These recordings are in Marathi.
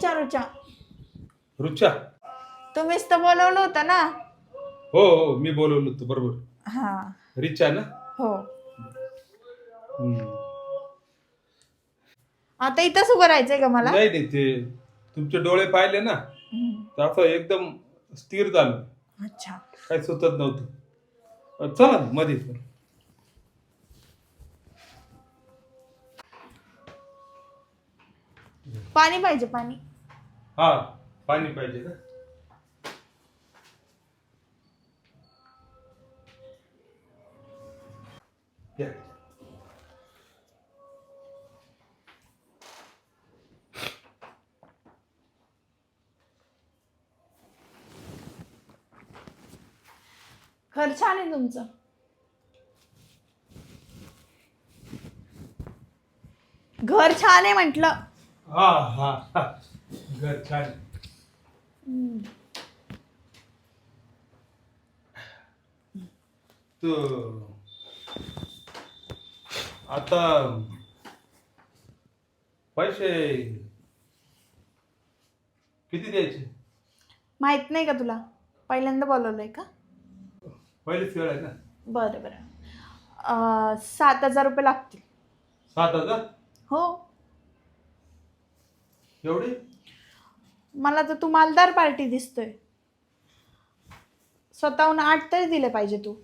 रुचा रुचा. रुचा? तुम्हीच तर बोलवलं होतं ना? हो हो मी बोलवलं होतं बरोबर. हा. रिचा ना? हो. हम्म. आता इथंच उभं राहायचंय का मला? नाही नाही ते तुमचे डोळे पाहिले ना हम्म. तर असं एकदम स्थिर झालं. अच्छा. काही सुचत नव्हतं. अं, चला ना, मध्ये पाणी पाहिजे पाणी. हा पाणी पाहिजे का. घर छान आहे तुमचं? घर छान आहे म्हटलं. हा हा हा. घर छान. तो आता पैसे किती द्यायचे? माहीत नाही का तुला? पहिल्यांदा बोलवलंय का? पहिलीच वेळ आहे ना? बरं बरं. अं, सात हजार रुपये लागतील. सात हजार? हो. एवढे? मला तर तू मालदार पार्टी दिसतोय. स्वतःहून आठ तरी दिले पाहिजे तू.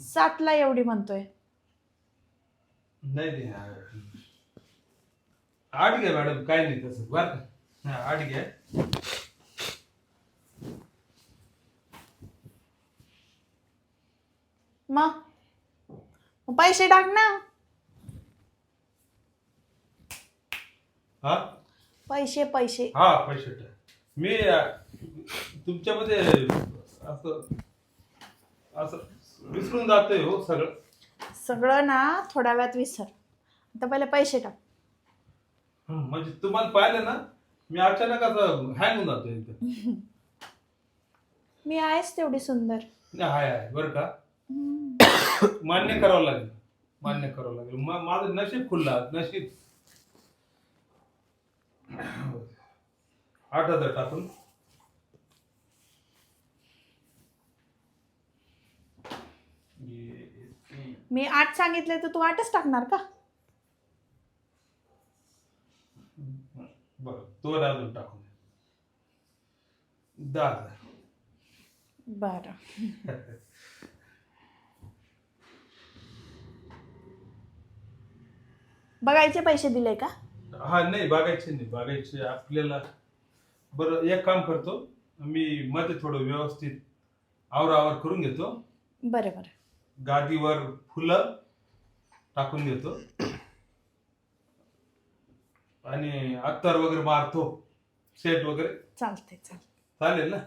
सातला एवढी म्हणतोय. नाही नाही आ- आठ घ्या मॅडम काय नाही तसं. बरं का? हा, आठ घ्या मग मग पैसे टाक ना. हा? पैसे पैसे. हा पैसे टाक मी तुमच्यामध्ये असं असं विसरून जातोय हो सगळं. सगळं ना थोड्या वेळात विसर. आता पहिले पैसे टाक. हं, म्हणजे तुम्हाला पाहिलं ना मी अचानक असं हँग होऊन जातोय एकदम मी आहेच तेवढी सुंदर. नाही, हाय हाय बरं का? हम्म. मान्य करावं लागेल. मान्य करावं लागेल. मा- माझं नशीब खुललं नशीब. आठ हजार टाकून. मी आठ सांगितले तर तू आठच टाकणार का? बरं दोन अजून टाकून दहा हजार. बरं. बघायचे पैसे दिले का? हा नाही बघायचे नाही बघायचे आपल्याला बरं एक काम करतो. मी मध्ये थोडं व्यवस्थित आवरावर करून घेतो. बरं बरं. गादीवर फुलं टाकून घेतो. आणि अत्तर वगैरे मारतो. सेट वगैरे. चालते चालते चालेल ना?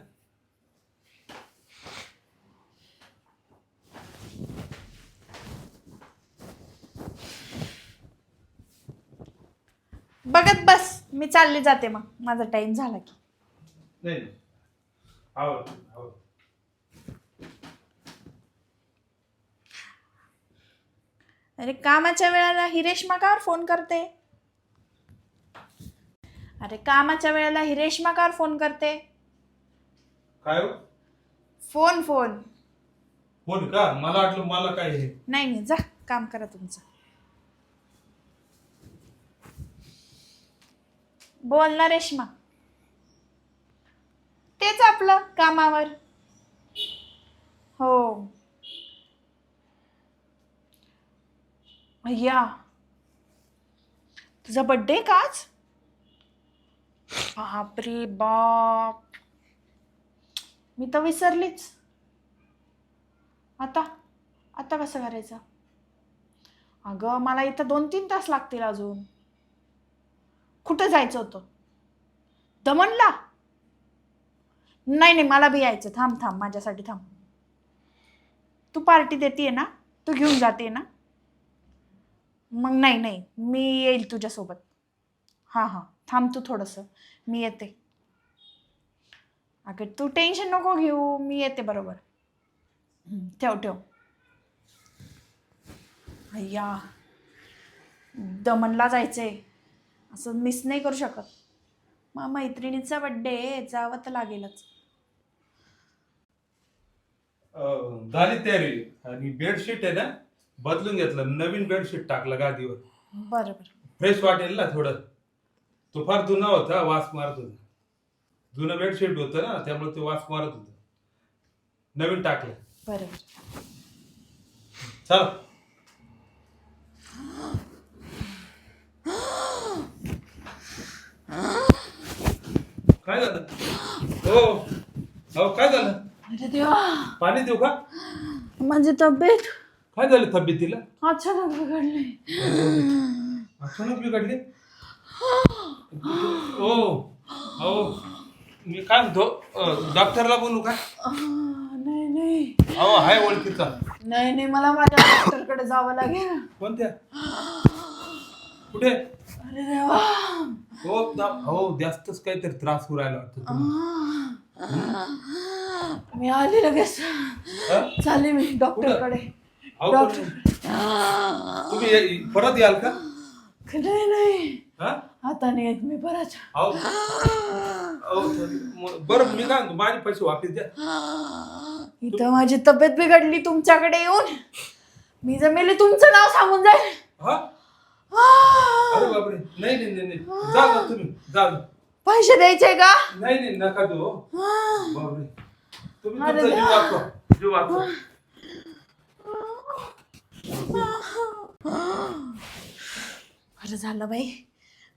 बघत बस मी चालली जाते मग. माझा टाइम झाला की. नाही नाही. अरे कामाच्या वेळेला ही रेश्मा कावर फोन करते. अरे कामाच्या वेळेला ही रेश्मा कावर फोन करते. काय हो? फोन फोन फोन का? मला वाटलं मला काय हे. नाही नाही जा काम करा तुमचं. बोल ना रेश्मा तेच आपलं कामावर. हो. भैया तुझा बड्डे का आज? बापरे बाप. मी तर विसरलीच. आता आता कसं करायचं? अगं मला इथं दोन तीन तास लागतील अजून. कुठं जायचं होतं? दमनला? नाही नाही मला बी यायचं. थांब थांब माझ्यासाठी थांब. तू पार्टी देते ना? तू घेऊन जाते ना? मग नाही नाही मी येईल तुझ्यासोबत. हां हां थांब तू थोडंसं. मी येते. अगं तू टेन्शन नको घेऊ. मी येते बरोबर. ठेव ठेव. अय्या दमनला जायचंय. असं मिस नाही करू शकत. मग मैत्रिणीचा बड्डे जावं तर लागेलच. अं, झाली तयारी. आणि बेडशीट आहे ना बदलून घेतलं. नवीन बेडशीट टाकलं गादीवर. बरं बरं फ्रेश वाटेल ना थोडं. तो फार जुना होता वास मारत होता. जुनं बेडशीट होतं ना त्यामुळे ते वास मारत होतं. नवीन टाकलं. बरं बरं चल. काय झालं? हो. हो काय झालं? अरे देवा. पाणी देऊ का? माझी तब्येत. काय झालं तब्येतीला अचानक बिघडली. अचानक बिघडली? हो. हो मी काय म्हणतो अं, डॉक्टरला बोलू का? आह, नाही नाही. अहो हाय ओळखीचा. नाही नाही मला माझ्या डॉक्टरकडे जावं लागेल. कोणत्या? कुठे? अरे देवा. हो दा- हो जास्तच काहीतरी त्रास होऊ राहिला वाटतं तुम्हाला. मी आले लगेच. हं? चालले मी डॉक्टरकडे. अहो, डॉक्टर तुम्ही ये- परत याल का? नाही नाही. हा? आता नाही येत मी परत. अहो अहो, म- बरं मी काय म्हणतो, माझे पैसे वापस द्या. इथं माझी तब्येत बिघडली तुमच्याकडे येऊन. मी जमेले तुमचं नाव सांगून जाईल. हा? अरे बापरे. नाही नाही नाही नाही. जा ना तुम्ही. जा. पैसे द्यायचे का? नाही नाही नका देऊ. हो. बापरे. तुम्ही तुमचा जीव. वाचवा. जीव वाचवा. बरं झालं बाई.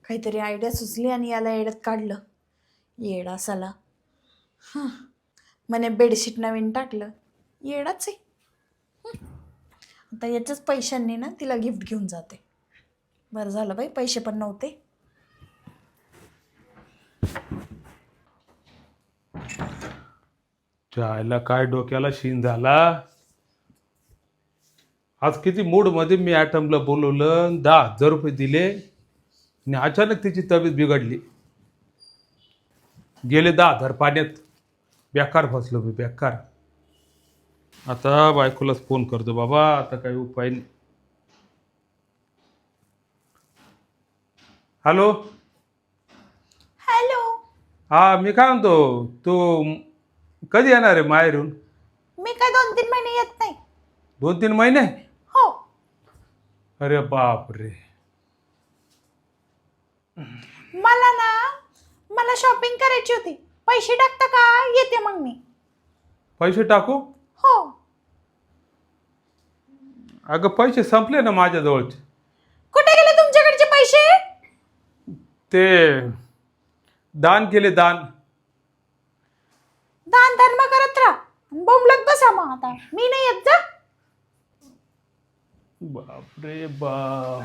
काहीतरी आयडिया सुचली आणि याला येड्यात काढलं. येडा साला. हं. म्हणे बेडशीट नवीन टाकलं. येडाच आहे. हं. आता याच्याच पैशांनी ना तिला गिफ्ट घेऊन जाते. बरं झालं बाई पैसे पण नव्हते. चायला काय डोक्याला शीन झाला? आज किती मूडमध्ये मी ॲटमला बोलवलं दहा हजार रुपये दिले आणि अचानक तिची तब्येत बिघडली. गेले दहा हजार पाण्यात. बेकार फसलो मी बेकार. आता बायकोलाच फोन करतो बाबा आता काही उपाय नाही. हॅलो? हॅलो? हा मी काय म्हणतो तू कधी येणार आहे माहेरून? मी काय दोन तीन महिने येत नाही. दोन तीन महिने? हो. अरे बाप रे मला ना मला शॉपिंग करायची होती. पैसे टाकता का? येते मग मी. पैसे टाकू? हो. अगं पैसे संपले ना माझ्या जवळचे कुठे गेले तुमच्याकडचे पैसे ते दान केले दान. दान धर्म करत राहा. बोंबलत बसा मग आता. मी नाही येत जा. बाप. रे बाप